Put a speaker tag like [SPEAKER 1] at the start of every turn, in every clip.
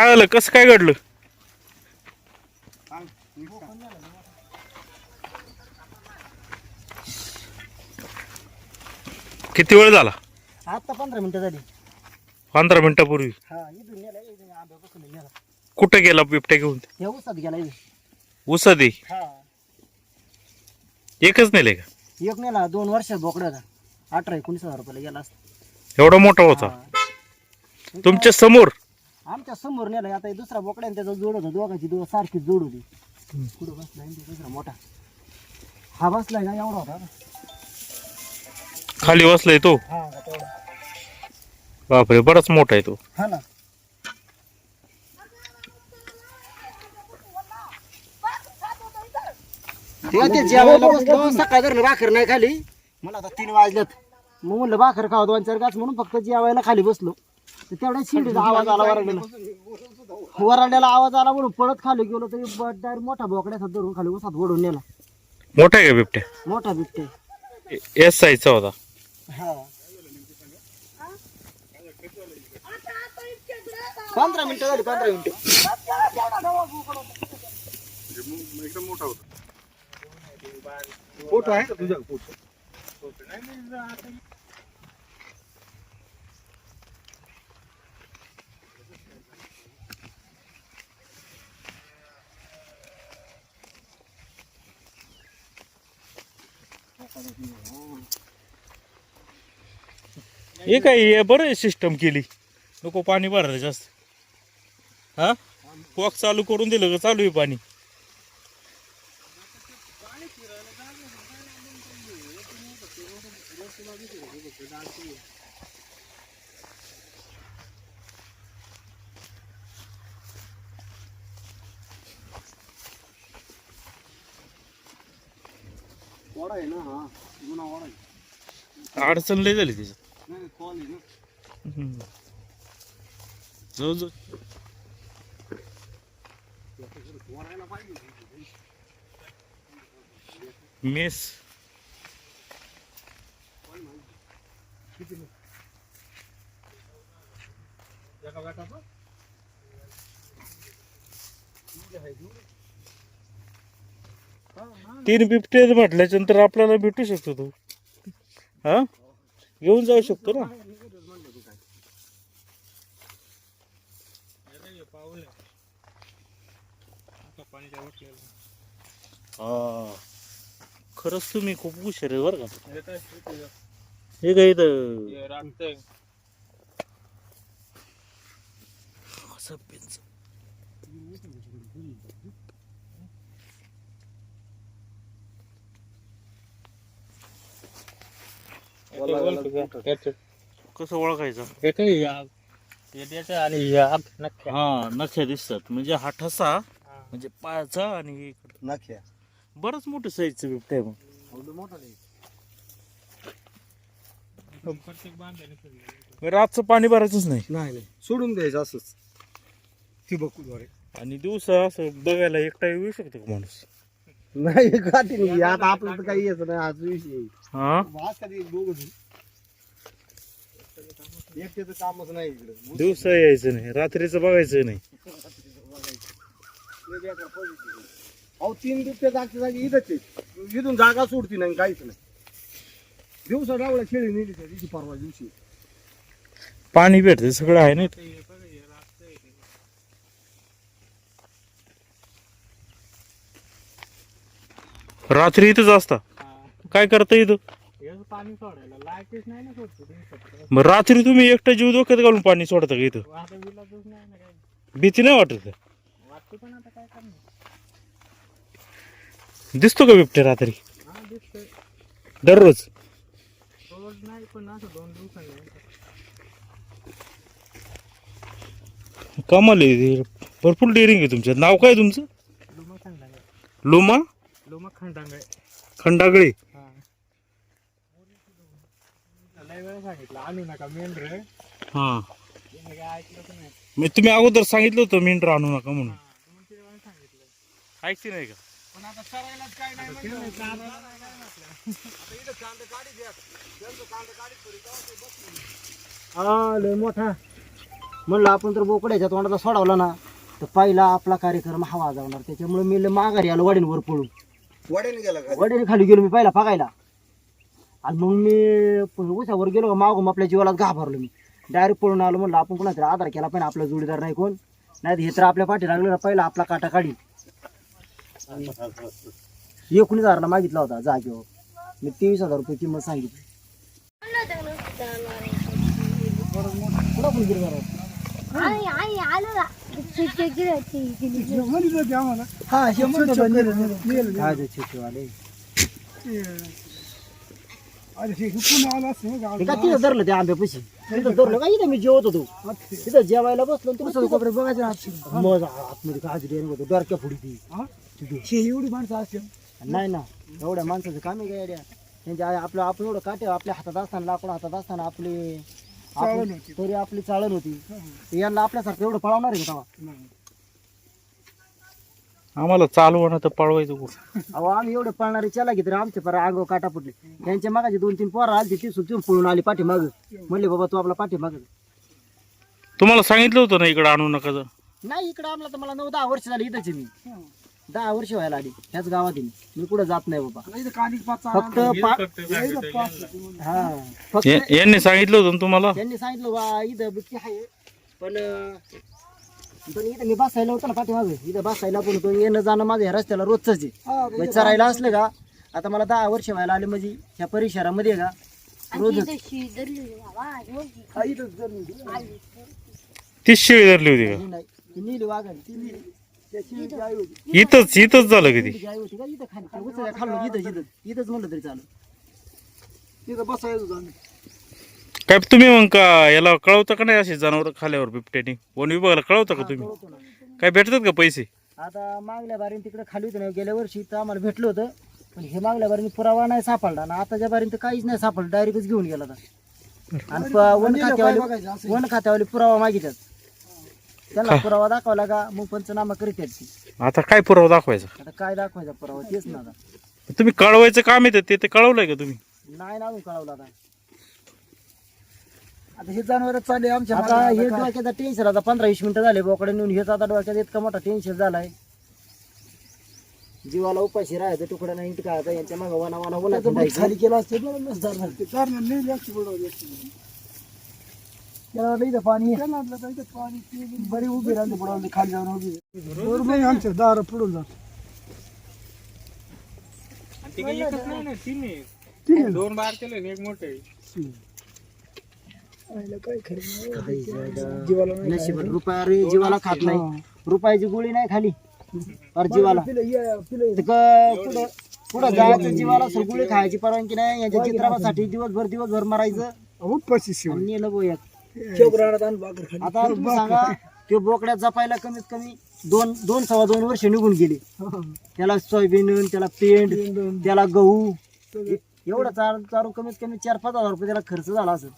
[SPEAKER 1] काय झालं कसं काय घडलं? किती वेळ झाला?
[SPEAKER 2] आता पंधरा मिनिटं झाली.
[SPEAKER 1] पंधरा मिनिटापूर्वी?
[SPEAKER 2] हा इथून नेला इथून आंब्यापासून नेला.
[SPEAKER 1] कुठं गेला बिबट्या घेऊन?
[SPEAKER 2] या उसात गेला
[SPEAKER 1] दे
[SPEAKER 2] हा.
[SPEAKER 1] एकच नेले का?
[SPEAKER 2] एक नेला दोन वर्षात बोकडा होता. अठरा एकोणीस हजार रुपयाला गेला असता.
[SPEAKER 1] एवढा मोठा होता?
[SPEAKER 2] हा. तुमच्यासमोर? आमच्यासमोर नेला आता हे दुसरा बोकडा आणि त्याचा जोड होता. दोघांची दोघं सारखीच जोड होती पुढे बसला दुसरा मोठा? हा बसलाय का? एवढा होता. ना.
[SPEAKER 1] खाली बसलाय तो?
[SPEAKER 2] हा का तेवढा.
[SPEAKER 1] बापरे बराच मोठा आहे तो.
[SPEAKER 2] हा ना. तेव्हा ते जेवायला बसलो सकाळी धरलं भाकर नाही खाली. मला आता तीन वाजल्यात मग म्हणलं भाकर खावा दोन चार गाच म्हणून फक्त जेवायला खाली बसलो. तर तेवढ्या शिडीचा आवाज़ आला वराड्याला वराड्याला आवाज़ आला म्हणून पळत खाली गेलो तरी डायरेक्ट मोठा बोकड्याचा धरून खाली उसात ओढून नेला.
[SPEAKER 1] मोठा आहे का बिबट्या?
[SPEAKER 2] मोठा बिबटे
[SPEAKER 1] एस साईजचा होता.
[SPEAKER 2] पंधरा मिनिटं झाली पंधरा मिनिटं.
[SPEAKER 3] फ़ोटो आहे का तुझ्या फ़ोटो.
[SPEAKER 1] हे काय हे बरं सिस्टम केली. नको पाणी भरायला जास्त. हा? कॉक चालू करून दिलं का चालू आहे पाणी?
[SPEAKER 3] वाडा आहे ना हा जुना वाडा आहे.
[SPEAKER 1] अडचण लय झाली त्याच्यात.
[SPEAKER 3] नाही कॉल आहे ना.
[SPEAKER 1] हम्म. जाऊ जाऊ.
[SPEAKER 3] पाहिजे
[SPEAKER 1] मेस.
[SPEAKER 3] एका गाठाचं
[SPEAKER 1] तीन बिबटे म्हटल्याच्या नंतर आपल्याला भेटू शकतो तू. हा? घेऊन जाऊ शकतो ना. हा. खरंच तुम्ही खूप हुशार आहे बरं का. हे काय इथं? असं पेंच. कसं ओळखायचं? हा नख्या. दिसतात. म्हणजे हा ठसा म्हणजे पायाचा आणि हे इकडं.
[SPEAKER 3] नाख्या.
[SPEAKER 1] बरंच मोठं साईजचं बिबट आहे मग.
[SPEAKER 3] एवढं मोठा नाही.
[SPEAKER 1] मग रातचं पाणी भरायचंच नाही.
[SPEAKER 3] नाही नाही. सोडून द्यायचं असंच. ठिबकद्वारे
[SPEAKER 1] आणि दिवसा असं बघायला एकटा येऊ शकतो का माणूस?
[SPEAKER 3] नाही गाठी नाही. आता आपलं तर काही यायचं नाही आज विषय.
[SPEAKER 1] हा?
[SPEAKER 3] आज कधी दोघं जण एकट्याचं कामच नाही इकडं.
[SPEAKER 1] दिवसा यायचं नाही रात्रीचं बघायचं नाही.
[SPEAKER 3] अहो तीन बिबट्या जागच्या जागी इथंच आहे. इथून जागा सोडती नाही काहीच नाही. दिवसा डावला शेळी नेली त्या दिवशी परवा दिवशी.
[SPEAKER 1] पाणी भेटते सगळं आहे ना इथं. रात्री इथंच असता. काय करता इथं?
[SPEAKER 2] पाणी सोडायला लाईटच नाही ना सोडतो
[SPEAKER 1] मग रात्री तुम्ही एकटा जीव धोक्यात घालून पाणी सोडता का इथं?
[SPEAKER 2] आता विलाजच नाही ना काही.
[SPEAKER 1] भीती नाही वाटत? का
[SPEAKER 2] वाटते पण आता काय करणार?
[SPEAKER 1] दिसतो का बिबट्या रात्री?
[SPEAKER 2] हा दिसतोय.
[SPEAKER 1] दररोज?
[SPEAKER 2] रोज नाही पण असं दोन दिवसांनी
[SPEAKER 1] कमाल आहे. भरपूर डेअरिंग आहे तुमच्यात. नाव काय तुमचं?
[SPEAKER 2] लुमा
[SPEAKER 1] लोमा?
[SPEAKER 2] लुमा खंडांगळे.
[SPEAKER 1] खंडागळे?
[SPEAKER 2] हा. लय वेळ सांगितलं आणू नका मेन रे
[SPEAKER 1] हा.
[SPEAKER 2] तुम्ही काय ऐकलं पण नाही?
[SPEAKER 1] मी तुम्ही अगोदर सांगितलं होतं मेंढर आणू नका म्हणून.
[SPEAKER 2] दोन तीन वेळा सांगितलं.
[SPEAKER 1] ऐकते नाही का?
[SPEAKER 2] पण आता सरायलाच काय नाही हा लय मोठा. म्हणलं आपण तर बोकड्याच्या तोंडाला सोडवला ना तर पहिला आपला कार्यक्रम हा वाजवणार त्याच्यामुळे मी लय माघारी आलो वडींवर पळून.
[SPEAKER 3] वड्याने गेला का
[SPEAKER 2] वडीने खाली गेलो मी पहिला फगायला आणि मग मी प- उसावर गेलो का मागून आपल्या जीवाला घाबरलो मी. डायरेक्ट पळून आलो म्हणलं आपण कुणातरी आधार केला पण आपला जोडीदार नाही कोण. नाही हे तर आपल्या पाठी लागलं ना पहिला आपला काटा काढी एकोणीस हजारला मागितला होता जागेवर. मी तेवीस हजार रुपये किंमत सांगितली?
[SPEAKER 4] आई आई आलो
[SPEAKER 2] हा हे म्हणतो तो नेलं, नेलं. काय ते चिठ्ठीवाले? हे का तिथं धरलं त्या आंब्यापाशी तिथं धरलं का? इथं मी जेवत होतो. तिथं जेवायला बसलो तुला कपडे बघायचे मग आतमध्ये काजरी आणि होतं डोरक्या फुडी ती. एवढी माणसं असेल. नाही ना एवढ्या माणसाचं काम आहे का येड्या? त्यांच्या आपलं आपण एवढं काटे आपल्या हातात असताना लाकूड हातात असताना आपली तरी आपली चाळण होती. यांना आपल्यासारखं एवढं पळवणार आहे का
[SPEAKER 1] आम्हाला चालवणं तर पळवायचं कुठं?
[SPEAKER 2] अहो आम्ही एवढे पळणारे चला की तरी आमच्या पर अंगावर काटा पडले त्यांच्या मागाचे दोन तीन पोरं आली ती सुचून पळून आली पाठी माग म्हणले बाबा तू आपला पाठी माग
[SPEAKER 1] तुम्हाला सांगितलं होतं ना इकडे आणू नका.
[SPEAKER 2] नाही इकडे आमला तर मला नऊ दहा वर्ष झाली इथंच आहे मी. दहा वर्ष व्हायला आली. ह्याच गावात आहे मी. कुठं जात नाही बाबा. फक्त पा- हा. फक्त
[SPEAKER 1] या- यांनी सांगितलं होतं ना तुम्हाला?
[SPEAKER 2] त्यांनी सांगितलं बा इथं बिबटी आहे. पण अं, पण इथं मी बसायला होतो ना पाठीमागे. इथं बसायला पण होतो. येणं जाणं माझं ह्या रस्त्याला रोजच आहे. म्हणजे चरायला असलं का आता मला दहा वर्ष व्हायला आले म्हणजे ह्या परिसरामध्ये आहे का? रोजच.
[SPEAKER 1] तीच शेळी धरली होती
[SPEAKER 2] ही नाही. ती नीली वाघाली. ती नीली.
[SPEAKER 1] इथंच इथंच झालं कधी
[SPEAKER 2] शिळीची आई होती का? इथं खाली. त्या उचलल्या खाल्लो इथं इथं इथंच म्हणलं तरी चालू
[SPEAKER 3] तिथं बसायचं होतं आम्ही.
[SPEAKER 1] काय तुम्ही मग का याला कळवता का नाही असे जनावर खाल्यावर बिबट्याने? वन विभागाला कळवता का तुम्ही?
[SPEAKER 2] कळवतो ना.
[SPEAKER 1] काय भेटतात का पैसे?
[SPEAKER 2] आता मागल्या बारीन तिकडे खाली होतं ना गेल्या वर्षी तर आम्हाला भेटलं होतं. पण हे मागल्या बारीने पुरावा नाही सापडला. आणि आताच्या बारीन तर काहीच नाही सापडलं. डायरेक्टच घेऊन गेला आणि प- वन खात्यावाले वन खात्यावाले पुरावा मागिततात त्यांना पुरावा दाखवला का मग पंचनामा करीत आहेत ती.
[SPEAKER 1] आता काय पुरावा दाखवायचा?
[SPEAKER 2] आता काय दाखवायचा पुरावा? तेच ना आता.
[SPEAKER 1] तुम्ही कळवायचं काम येतं ते ते कळवलंय का तुम्ही?
[SPEAKER 2] नाही ना अजून कळवलं आता.
[SPEAKER 3] आता हे जनावर चालले आमच्या
[SPEAKER 2] आता हे डोक्याचं टेन्शन आता पंधरा वीस मिनिटं झाले बोकडे नेऊन. हेच आता डोक्यात इतका मोठा टेन्शन झालाय. जीवाला उपाशी राहायचं तुकडा नाही काय आता यांच्या मागं वना वना वना खाली केला असते
[SPEAKER 3] पाणी बरी उभी राहिली बुडवली खाली जाऊन उभी बरोबर आमच्या दार पुढून जात
[SPEAKER 5] दोन बार केले एक मोठे
[SPEAKER 2] नशिबात रुपया रे जीवाला खात नाही रुपयाची गोळी नाही खाली पर जीवाला तर क- पुढं पुढं जायचं जीवाला असं गोळी खायची परवानगी नाही यांच्या चित्रासाठी दिवसभर दिवसभर मारायचं आणि नेलं बोयात आता तुम्ही सांगा ते बोकड्यात जपायला कमीत कमी दोन दोन सव्वा दोन वर्ष निघून गेले. त्याला सोयाबीन त्याला पेंड त्याला गहू एवढं चार चारू कमीत कमी चार पाच हजार रुपये त्याला खर्च झाला असेल.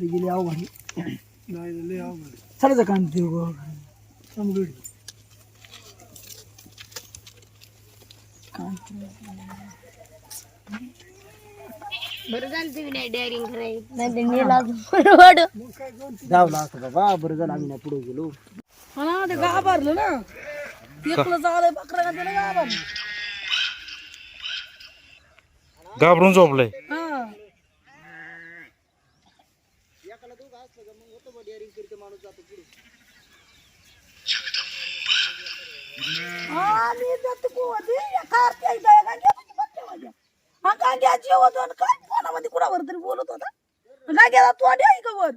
[SPEAKER 3] गेली अवघड नाही लय अवघड चालायचं काम ते समगडी
[SPEAKER 4] बरं झालं तुम्ही नाही डेअरिंग करायचं नाही तर नेला बरोबर
[SPEAKER 2] धावला असतं बाबा बरं झालं आम्ही नाही पुढे गेलो.
[SPEAKER 6] हा ते घाबरलं ना. एकलं बकरा का त्याला घाबरलं.
[SPEAKER 1] घाबरून झोपलंय.
[SPEAKER 6] हा आणि त्यात कोवती, या कार्त्या इथं या गांग्यामध्ये बसल्या माझ्या. हा गांग्या जेवत होता, काय फोनामध्ये कुणावर तरी बोलत होता गांग्याला तोंड आहे का वर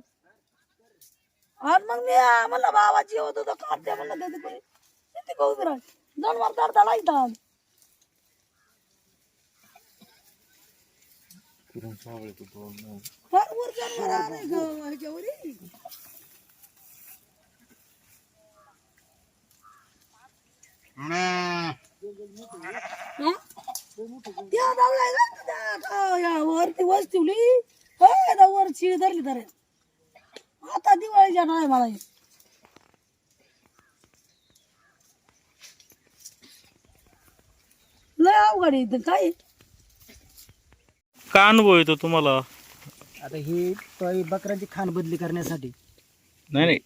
[SPEAKER 6] आणि मग मी आ, म्हणलं बाबा जेवत होतो कार्त्या म्हणलं त्याचं कोणी किती का उभी राह जनावर दरदाला इथं फार वर जनावर आलंय गं, ह्याच्यावर ये. हा? त्या दगडाय ना त्या का- या वरती वस ठेवली होय, त्या वर शिळी धरली तर आता दिवाळीच्या नाही मला लय अवघड आहे इथं काय?
[SPEAKER 1] काय अनुभव येतो तुम्हाला?
[SPEAKER 2] आता ही तो बकऱ्यांची खाण बदली करण्यासाठी.
[SPEAKER 1] नाही नाही.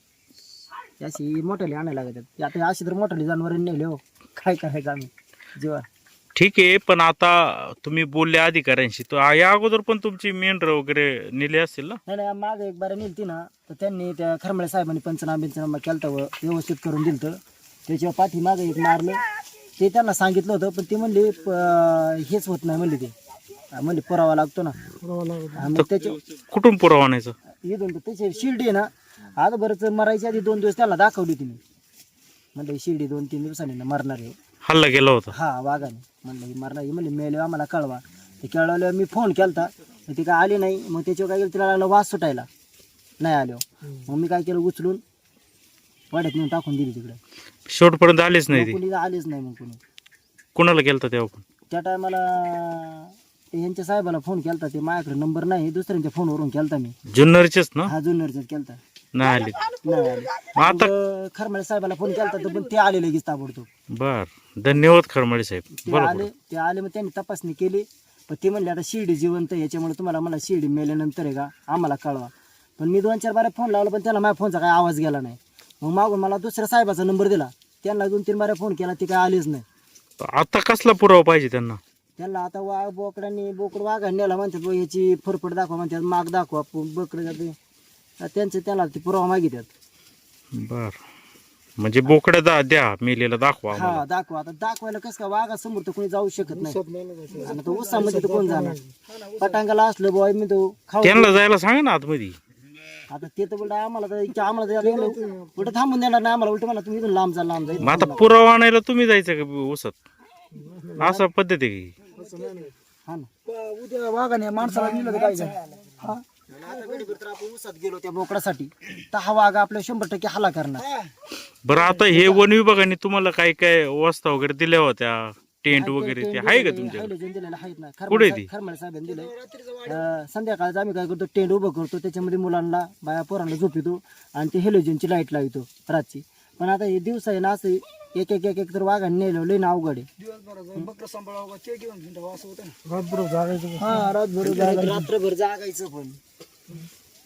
[SPEAKER 2] अशी मोठाली आणायला लागतात. आता अशी तर मोठाली जनावर नेले हो. काय करायचं आम्ही? जेव्हा
[SPEAKER 1] ठीक आहे पण आता तुम्ही बोलले अधिकाऱ्यांशी. तर या अगोदर पण तुमची मेंढर वगैरे नेली असतील ना?
[SPEAKER 2] नाही नाही माग एक बार नेलती ना तर त्यांनी त्या खरमळे साहेबांनी पंचनामा बिंचनामा केलता व व्यवस्थित करून दिलं त्याच्यावर पाठी मागं एक मारलं. ते त्यांना सांगितलं होतं पण ते म्हणले प- हेच होत नाही म्हणले ते. हा, म्हणले पुरावा लागतो ना. हा, मग त्याच्या
[SPEAKER 1] कुठून पुरावा आणायचा?
[SPEAKER 2] इथून तर त्याची शिर्डी आहे ना आता बरंच मरायच्या आधी दोन दिवस त्याला दाखवली होती मी. म्हणलं शिर्डी दोन तीन दिवसांनी ना मरणार आहे.
[SPEAKER 1] हल्ला गेला होता.
[SPEAKER 2] हा वाघाने. म्हणलं ही मरणार ही म्हणली मेले आम्हाला कळवा. ते कळवल्यावर मी फोन केलता तर ती काय आली नाही. मग त्याच्यावर काय केलं तिला लागलं वास सुटायला. नाही आलो मग मी काय केलं उचलून वाड्यात नेऊन टाकून दिली तिकडे.
[SPEAKER 1] शेवटपर्यंत आलीच नाही ती.
[SPEAKER 2] कोणी आलीच नाही मग कोणी.
[SPEAKER 1] कुणाला गेलता तेव्हा पण?
[SPEAKER 2] त्या टायमाला यांच्या साहेबाला फोन केलता ते माझ्याकडे नंबर नाही दुसऱ्यांच्या फोनवरून केलता मी.
[SPEAKER 1] जुन्नरचेच ना?
[SPEAKER 2] हा जुन्नरचा केलता.
[SPEAKER 1] नाही आले.
[SPEAKER 2] नाही आले.
[SPEAKER 1] मग आता
[SPEAKER 2] मग खरमळे साहेबाला फोन केलता तर पण ते आले लगेच ताबडतोब.
[SPEAKER 1] बर. धन्यवाद खरमाळे साहेब.
[SPEAKER 2] ते
[SPEAKER 1] बरोबर
[SPEAKER 2] आले ते आले मग त्यांनी तपासणी केली. पण ते म्हणले आता शिर्डी जिवंत आहे, याच्यामुळे तुम्हाला मला शिर्डी मेल्यानंतर आहे का? आम्हाला कळवा. पण मी दोन चार बारा फोन लावला पण त्याला माझ्या फोनचा काही आवाज गेला नाही. मग मागून मला दुसऱ्या साहेबाचा नंबर दिला. त्यांना दोन तीन बारा फोन केला ते काय आलेच नाही.
[SPEAKER 1] आता कसला पुरावा पाहिजे त्यांना?
[SPEAKER 2] त्यांना आता वाघ बोकडांनी बोकड वाघाने नेला म्हणतात बुवा याची फरफड दाखवा म्हणतात माग दाखवा बोकड जाते. त्यांचं त्याला ते पुरावा मागिततात
[SPEAKER 1] बर. म्हणजे बोकड्या दा द्या मेलेला दाखवा आम्हाला.
[SPEAKER 2] हा दाखवा. आता दाखवायला कसं काय वाघासमोर तर कोणी जाऊ शकत नाही. आणि तो उसामध्ये तर कोण जाणार? पटांगाला असलं बुवा मी तो खाऊ
[SPEAKER 1] त्यांना जायला सांगा ना आतमध्ये.
[SPEAKER 2] आता ते तर बोलत आम्हाला तर आम्हाला तर उलट थांबून देणार नाही आम्हाला उलट म्हणा तुम्ही इथून लांब जा लांब जाईल
[SPEAKER 1] मग आता पुरावा आणायला तुम्ही जायचं का उसत असा पद्धत आहे की?
[SPEAKER 2] हा ना.
[SPEAKER 3] उद्या वाघाने माणसाला दिलं तर काय
[SPEAKER 2] आता गडीभर तर आपण उसात गेलो त्या बोकडासाठी तर हा? वाघ आपल्या शंभर टक्के हल्ला करणार
[SPEAKER 1] बरं आता हे वन विभागाने तुम्हाला काय काय वस्ता वगैरे दिल्या होत्या? टेंट वगैरे ते आहे का तुमच्या
[SPEAKER 2] हायलोजन दिलेलं आहेत ना.
[SPEAKER 1] कुठे ती?
[SPEAKER 2] खरमळ साहेबांनी दिलंय. संध्याकाळचं आम्ही काय करतो टेंट उभं करतो त्याच्यामध्ये मुलांना बाया पोरांना झोपितो आणि ते हेलोजनची लाइट लावतो रातची पण आता हे दिवस आहे ना असं एक एक एक एक तर वाघाने नेलं लई ना अवघड आहे. हा? रातभर रात्रभर जागायचं पण.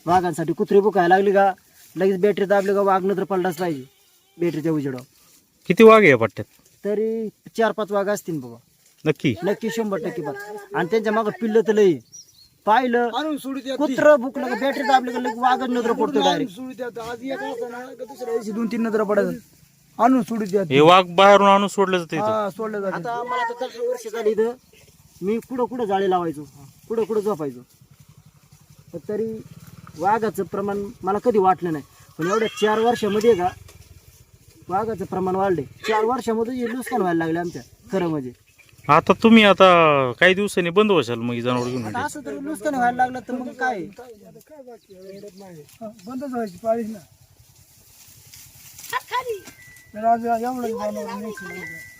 [SPEAKER 2] वाघांसाठी कुत्रे बुकायला लागली का लगेच बॅटरी दाबली का वाघ नंतर पडलाच पाहिजे बॅटरीच्या उजेडावर.
[SPEAKER 1] किती वाघ आहे या पट्ट्यात?
[SPEAKER 2] तरी चार पाच वाघ असतील बाबा
[SPEAKER 1] नक्की?
[SPEAKER 2] नक्की शंभर टक्के बघ. आणि त्यांच्या मागं पिल्लं तर लई. पाहिलं कुत्र भुकलं का बॅटरी दाबली का लगेच वाघ नजर पडतो डायरेक्ट
[SPEAKER 3] दोन तीन नजर पडायचं. आणून सोडित यात
[SPEAKER 1] हे वाघ बाहेरून आणून सोडलं जातं
[SPEAKER 3] हा सोडलं जातं.
[SPEAKER 2] आता मला तर दहा वर्ष झाली इथं. मी कुठं कुठं जाळे लावायचो. कुठं कुठं झोपायचो. तर तरी वाघाचं प्रमाण मला कधी वाटलं नाही. पण एवढ्या चार वर्षामध्ये का वाघाचं प्रमाण वाढले चार वर्षामध्ये हे नुकसान व्हायला लागले आमच्या खरं म्हणजे.
[SPEAKER 1] आता तुम्ही आता काही दिवसांनी बंद व्हाल मग ही जनावर घेऊन
[SPEAKER 2] आता असं तर नुकसान व्हायला लागलं तर मग काय?
[SPEAKER 3] बंदच व्हायची पाळीच ना. एवढं